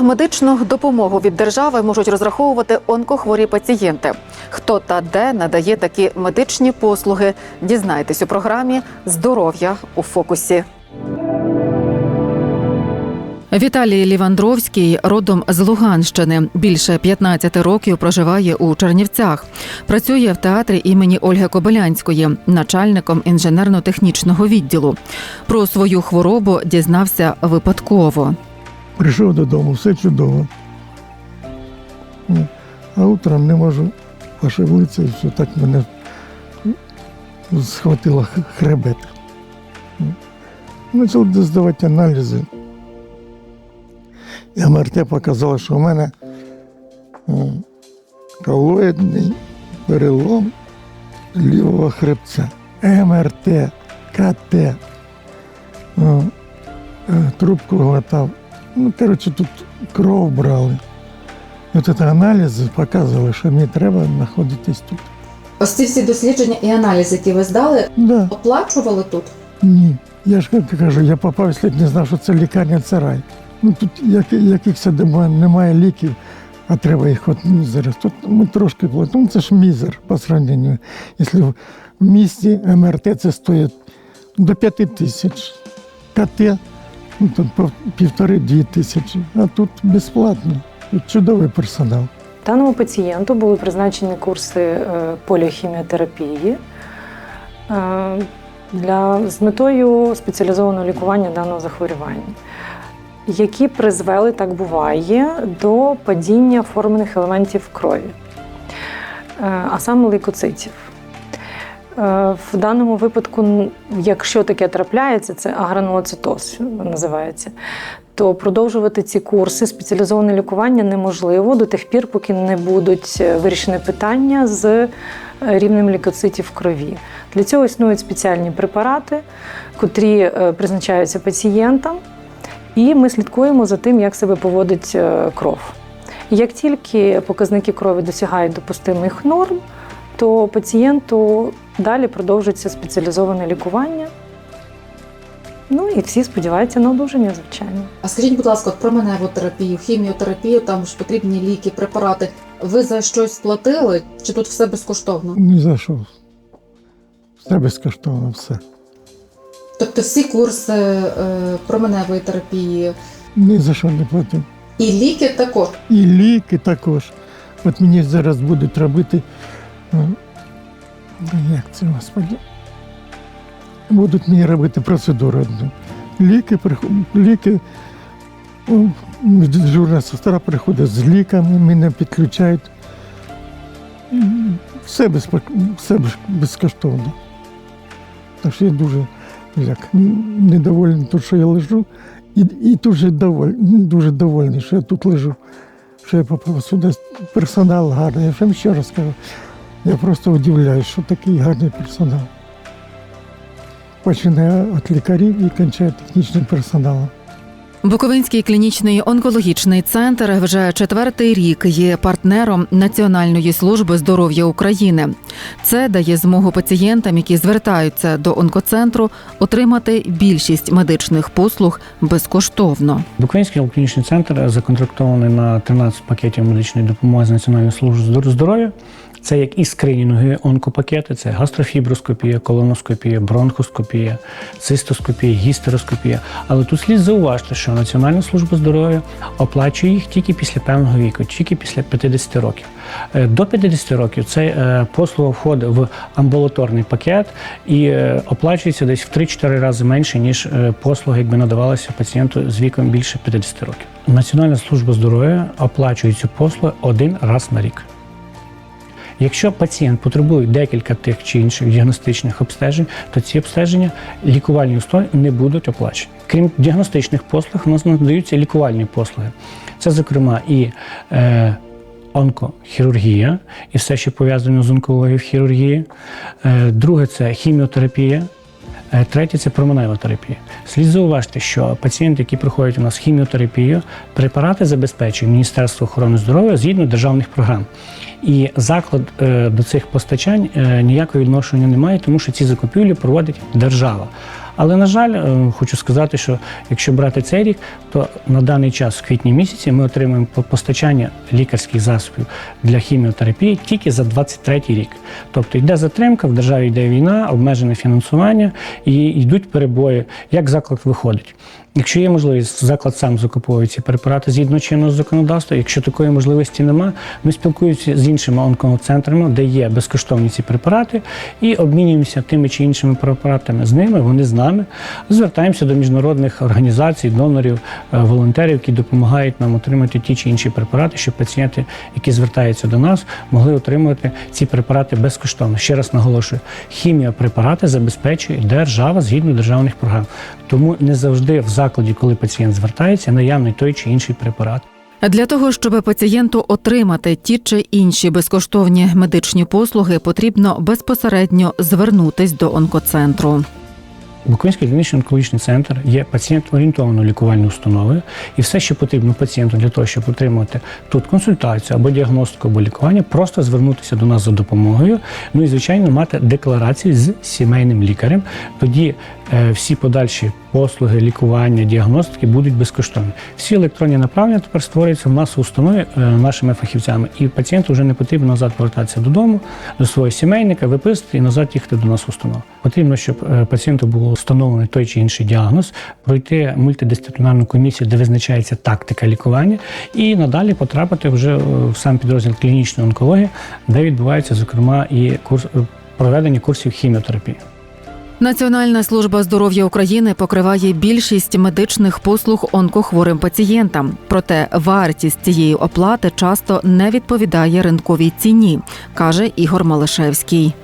Медичну допомогу від держави можуть розраховувати онкохворі пацієнти? Хто та де надає такі медичні послуги? Дізнайтесь у програмі Здоров'я у фокусі. Віталій Лівандровський родом з Луганщини. Більше 15 років проживає у Чернівцях. Працює в театрі імені Ольги Кобилянської, начальником інженерно-технічного відділу. Про свою хворобу дізнався випадково. Прийшов додому, все чудово. А утром не можу пошевелитися, і все так мене схватило хребет. Почав здавати аналізи. І МРТ показало, що у мене колоїдний перелом лівого хребця. МРТ, КТ. Е, Трубку глотав. Ну, коротше, тут кров брали. От це аналізи показували, що мені треба знаходитись тут. Ось ці всі дослідження і аналізи, які ви здали, Да, оплачували тут. ні. Я ж кажу, я попав, слід не знав, що це лікарня, це рай. Ну тут як, якихось немає, немає ліків, а треба їх от мізер. Тут ми трошки платимо. Ну, це ж мізер по сравненню. Якщо в місті МРТ це стоїть до п'яти тисяч. КТ ну, тут півтори-дві тисячі, а тут безплатно. Чудовий персонал. Даному пацієнту були призначені курси е, поліохіміотерапії е, для, з метою спеціалізованого лікування даного захворювання, які призвели, так буває, до падіння формених елементів крові, е, а саме лейкоцитів. Е, В даному випадку, якщо таке трапляється, це агранулоцитоз називається, то продовжувати ці курси спеціалізоване лікування неможливо до тих пір, поки не будуть е, вирішені питання з е, рівнем лейкоцитів в крові. Для цього існують спеціальні препарати, котрі призначаються пацієнтам, і ми слідкуємо за тим, як себе поводить кров. Як тільки показники крові досягають допустимих норм, то пацієнту далі продовжується спеціалізоване лікування. Ну і всі сподіваються на одужання, звичайно. А скажіть, будь ласка, от про меневу терапію, хіміотерапію, там ж потрібні ліки, препарати. Ви за щось платили? Чи тут все безкоштовно? Ні за що. Все безкоштовно, все. Тобто всі курси е, променевої терапії Ні за що не платив. і ліки також. І ліки також. От мені зараз будуть робити. Е, Як це, господи? Будуть мені робити процедуру одну. Ліки, ліки. Дежурна сестра приходить з ліками, мене підключають. Все, безпо- все безкоштовно. Так що я дуже як, недовольний, тому що я лежу, і, і дуже, доволь, дуже довольний, що я тут лежу що я попав сюди. Персонал гарний. Я вам ще раз кажу. Я просто удивляюсь, що такий гарний персонал. Починає від лікарів і кінчає технічним персоналом. Буковинський клінічний онкологічний центр вже четвертий рік є партнером Національної служби здоров'я України. Це дає змогу пацієнтам, які звертаються до онкоцентру, отримати більшість медичних послуг безкоштовно. Буковинський клінічний центр законтрактований на 13 пакетів медичної допомоги з Національної служби здоров'я. Це як і скринінгові онкопакети, це гастрофіброскопія, колоноскопія, бронхоскопія, цистоскопія, гістероскопія. Але тут слід зауважити, що Національна служба здоров'я оплачує їх тільки після певного віку, тільки після 50 років. Е, До 50 років цей е, послуга входить в амбулаторний пакет і е, оплачується десь в 3-4 рази менше, ніж послуга, якби надавалася пацієнту з віком більше 50 років. Національна служба здоров'я оплачує цю послугу один раз на рік. Якщо пацієнт потребує декілька тих чи інших діагностичних обстежень, то ці обстеження лікувальні установи не будуть оплачені. Крім діагностичних послуг, у нас надаються лікувальні послуги. Це, зокрема, і е, онкохірургія, і все, що пов'язано з онкологією в хірургії. Е, друге це хіміотерапія. Е, Третє це променева терапія. Слід зауважити, що пацієнти, які проходять у нас хіміотерапію, препарати забезпечує Міністерство охорони здоров'я згідно державних програм. І заклад е, до цих постачань е, ніякого відношення немає, тому що ці закупівлі проводить держава. Але на жаль, е, хочу сказати, що якщо брати цей рік, то на даний час, в квітні місяці, ми отримуємо по- постачання лікарських засобів для хіміотерапії тільки за 23 рік. Тобто йде затримка, в державі йде війна, обмежене фінансування і йдуть перебої, як заклад виходить. Якщо є можливість, заклад сам закуповує ці препарати згідно чинного законодавства. Якщо такої можливості нема, ми спілкуємося з іншими онкоцентрами, де є безкоштовні ці препарати, і обмінюємося тими чи іншими препаратами з ними. Вони з нами. Звертаємося до міжнародних організацій, донорів, е, волонтерів, які допомагають нам отримати ті чи інші препарати, щоб пацієнти, які звертаються до нас, могли отримувати ці препарати безкоштовно. Ще раз наголошую, хіміопрепарати забезпечує держава згідно державних програм. Тому не завжди в закладі, коли пацієнт звертається, наявний той чи інший препарат. Для того, щоб пацієнту отримати ті чи інші безкоштовні медичні послуги, потрібно безпосередньо звернутись до онкоцентру. Буковинський клінічний онкологічний центр є пацієнт-орієнтованою лікувальною установою, і все, що потрібно пацієнту для того, щоб отримати тут консультацію або діагностику, або лікування, просто звернутися до нас за допомогою. Ну і звичайно мати декларацію з сімейним лікарем. Тоді е, всі подальші послуги, лікування, діагностики будуть безкоштовні. Всі електронні направлення тепер створюються в нас в установі е, нашими фахівцями, і пацієнту вже не потрібно назад повертатися додому, до свого сімейника, виписати і назад їхати до нас в установу. Потрібно, щоб е, пацієнту було встановлений той чи інший діагноз, пройти мультидисциплінарну комісію, де визначається тактика лікування, і надалі потрапити вже е, в сам підрозділ клінічної онкології, де відбувається зокрема і курс е, проведення курсів хіміотерапії. Національна служба здоров'я України покриває більшість медичних послуг онкохворим пацієнтам. Проте вартість цієї оплати часто не відповідає ринковій ціні, каже Ігор Малишевський.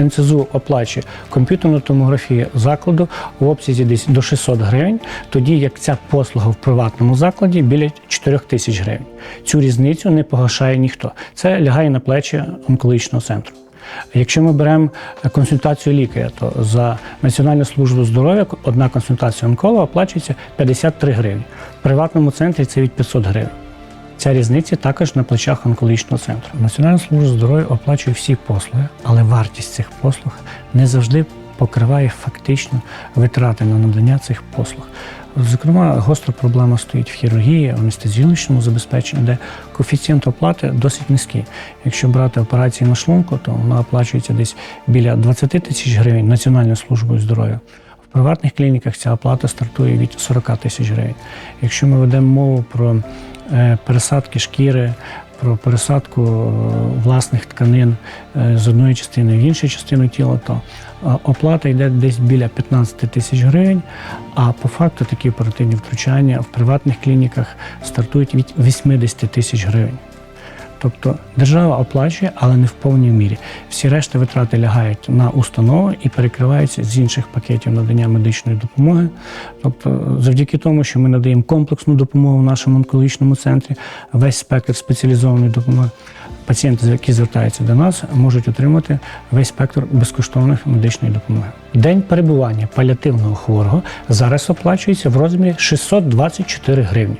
НЦЗУ оплачує комп'ютерну томографію закладу в обсязі десь до 600 гривень, тоді як ця послуга в приватному закладі біля 4 тисяч гривень. Цю різницю не погашає ніхто. Це лягає на плечі онкологічного центру. Якщо ми беремо консультацію лікаря, то за Національну службу здоров'я одна консультація онколога оплачується 53 гривні. В приватному центрі це від 500 гривень. Ця різниця також на плечах онкологічного центру. Національна служба здоров'я оплачує всі послуги, але вартість цих послуг не завжди покриває фактично витрати на надання цих послуг. Зокрема, гостра проблема стоїть в хірургії, анестезіологічному забезпеченні, де коефіцієнт оплати досить низький. Якщо брати операції на шлунку, то вона оплачується десь біля 20 тисяч гривень Національною службою здоров'я. В приватних клініках ця оплата стартує від 40 тисяч гривень. Якщо ми ведемо мову про пересадки шкіри, про пересадку е, власних тканин е, з одної частини в іншу частину тіла, то е, оплата йде десь біля 15 тисяч гривень. А по факту такі оперативні втручання в приватних клініках стартують від 80 тисяч гривень. Тобто держава оплачує, але не в повній мірі. Всі решта витрати лягають на установи і перекриваються з інших пакетів надання медичної допомоги. Тобто, завдяки тому, що ми надаємо комплексну допомогу в нашому онкологічному центрі, весь спектр спеціалізованої допомоги. Пацієнти, які звертаються до нас, можуть отримати весь спектр безкоштовних медичної допомоги. День перебування паліативного хворого зараз оплачується в розмірі 624 гривні.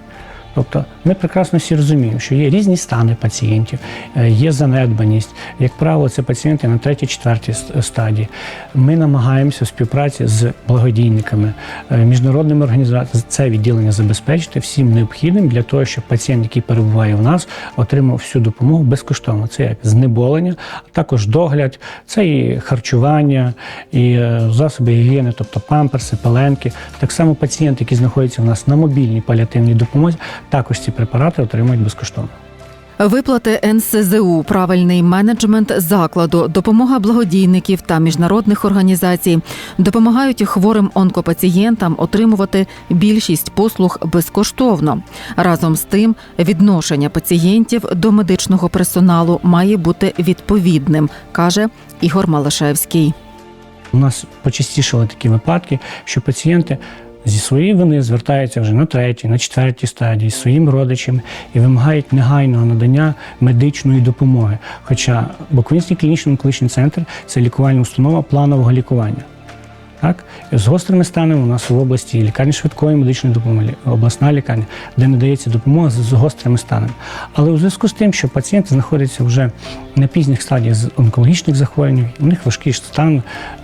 Тобто ми прекрасно всі розуміємо, що є різні стани пацієнтів, е, є занедбаність. Як правило, це пацієнти на третій, четвертій стадії. Ми намагаємося в співпраці з благодійниками, е, міжнародними організаціями це відділення забезпечити всім необхідним для того, щоб пацієнт, який перебуває в нас, отримав всю допомогу безкоштовно. Це як знеболення, а також догляд, це і харчування, і е, засоби гігієни, тобто памперси, пеленки. Так само пацієнти, які знаходяться в нас на мобільній паліативній допомозі, також ці препарати отримують безкоштовно. Виплати НСЗУ, правильний менеджмент закладу, допомога благодійників та міжнародних організацій допомагають хворим онкопацієнтам отримувати більшість послуг безкоштовно. Разом з тим, відношення пацієнтів до медичного персоналу має бути відповідним, каже Ігор Малашевський. У нас почастішали такі випадки, що пацієнти зі своєї вини звертаються вже на третій, на четвертій стадії з своїм родичем і вимагають негайного надання медичної допомоги. Хоча Буковинський клінічний онкологічний центр це лікувальна установа планового лікування. Так? З гострими станами у нас в області лікарня швидкої медичної допомоги, обласна лікарня, де надається допомога з гострими станами. Але у зв'язку з тим, що пацієнти знаходяться вже на пізніх стадіях з онкологічних захворювань, у них важкий стан,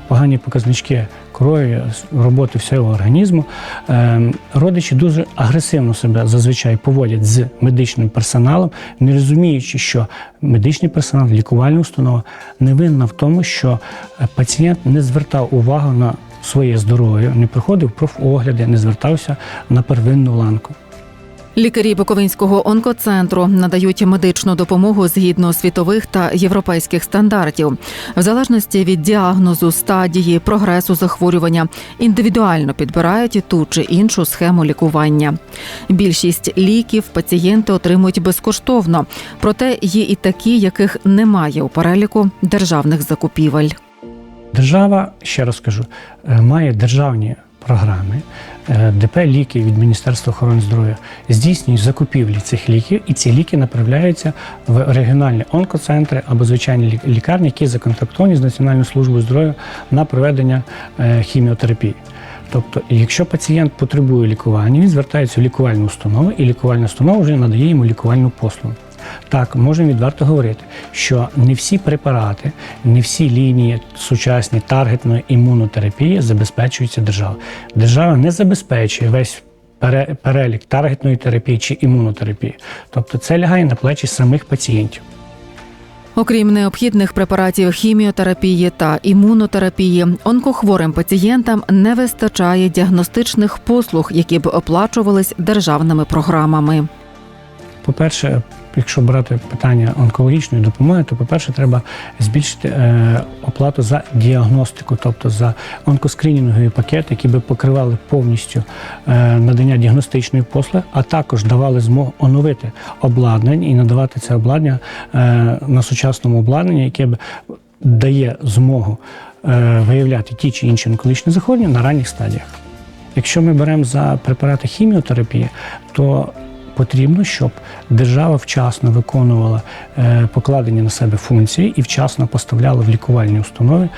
погані показнички крові, роботи всього організму. Е, Родичі дуже агресивно себе зазвичай поводять з медичним персоналом, не розуміючи, що медичний персонал, лікувальна установа не винна в тому, що е, пацієнт не звертав увагу на своє здоров'я, не приходив профогляди, не звертався на первинну ланку. Лікарі Буковинського онкоцентру надають медичну допомогу згідно світових та європейських стандартів, в залежності від діагнозу, стадії, прогресу захворювання, індивідуально підбирають ту чи іншу схему лікування. Більшість ліків пацієнти отримують безкоштовно, проте є і такі, яких немає у переліку державних закупівель. Держава, ще раз кажу, е, має державні програми, ДП ліки від Міністерства охорони здоров'я здійснюють закупівлі цих ліків, і ці ліки направляються в регіональні онкоцентри або звичайні лікарні, які законтрактовані з Національною службою здоров'я на проведення е, хіміотерапії. Тобто, якщо пацієнт потребує лікування, він звертається в лікувальну установу, і лікувальна установа вже надає йому лікувальну послугу. Так, можемо відверто говорити, що не всі препарати, не всі лінії сучасні таргетної імунотерапії забезпечуються державою. Держава не забезпечує весь перелік таргетної терапії чи імунотерапії. Тобто це лягає на плечі самих пацієнтів. Окрім необхідних препаратів хіміотерапії та імунотерапії, онкохворим пацієнтам не вистачає діагностичних послуг, які б оплачувались державними програмами. По-перше, якщо брати питання онкологічної допомоги, то по-перше, треба збільшити е, оплату за діагностику, тобто за онкоскринінгові пакети, які би покривали повністю е, надання діагностичної послуги, а також давали змогу оновити обладнання і надавати це обладнання е, на сучасному обладнанні, яке б дає змогу виявляти ті чи інші онкологічні захворювання на ранніх стадіях. Якщо ми беремо за препарати хіміотерапії, то потрібно, щоб держава вчасно виконувала е, покладені на себе функції і вчасно поставляла в лікувальні установи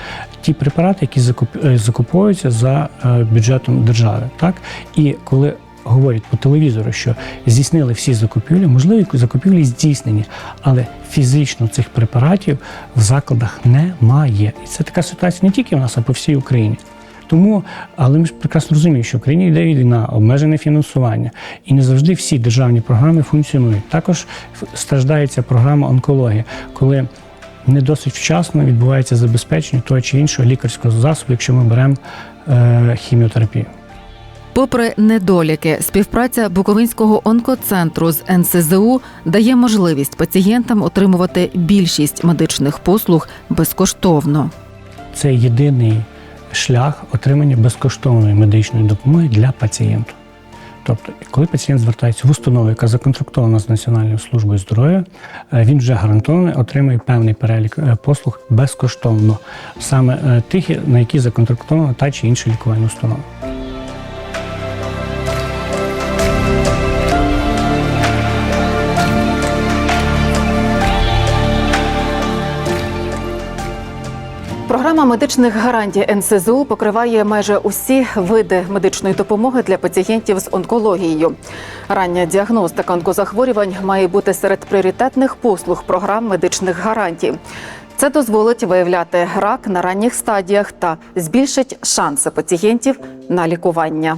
ті препарати, які е, закуповуються за е, бюджетом держави. Так? І коли говорять по телевізору, що здійснили всі закупівлі, можливо, закупівлі здійснені, але фізично цих препаратів в закладах немає. І це така ситуація не тільки в нас, а по всій Україні. Тому, але ми ж прекрасно розуміємо, що в Україні йде війна, обмежене фінансування, і не завжди всі державні програми функціонують. Також страждається програма онкології, коли не досить вчасно відбувається забезпечення того чи іншого лікарського засобу, якщо ми беремо е, хіміотерапію. Попри недоліки, співпраця Буковинського онкоцентру з НСЗУ дає можливість пацієнтам отримувати більшість медичних послуг безкоштовно. Це єдиний шлях отримання безкоштовної медичної допомоги для пацієнта. Тобто, коли пацієнт звертається в установу, яка законтрактована з Національною службою здоров'я, е, він вже гарантовано отримує певний перелік е, послуг безкоштовно, саме е, тих, на які законтрактована та чи інша лікувальна установа. Програма медичних гарантій НСЗУ покриває майже усі види медичної допомоги для пацієнтів з онкологією. Рання діагностика онкозахворювань має бути серед пріоритетних послуг програм медичних гарантій. Це дозволить виявляти рак на ранніх стадіях та збільшить шанси пацієнтів на лікування.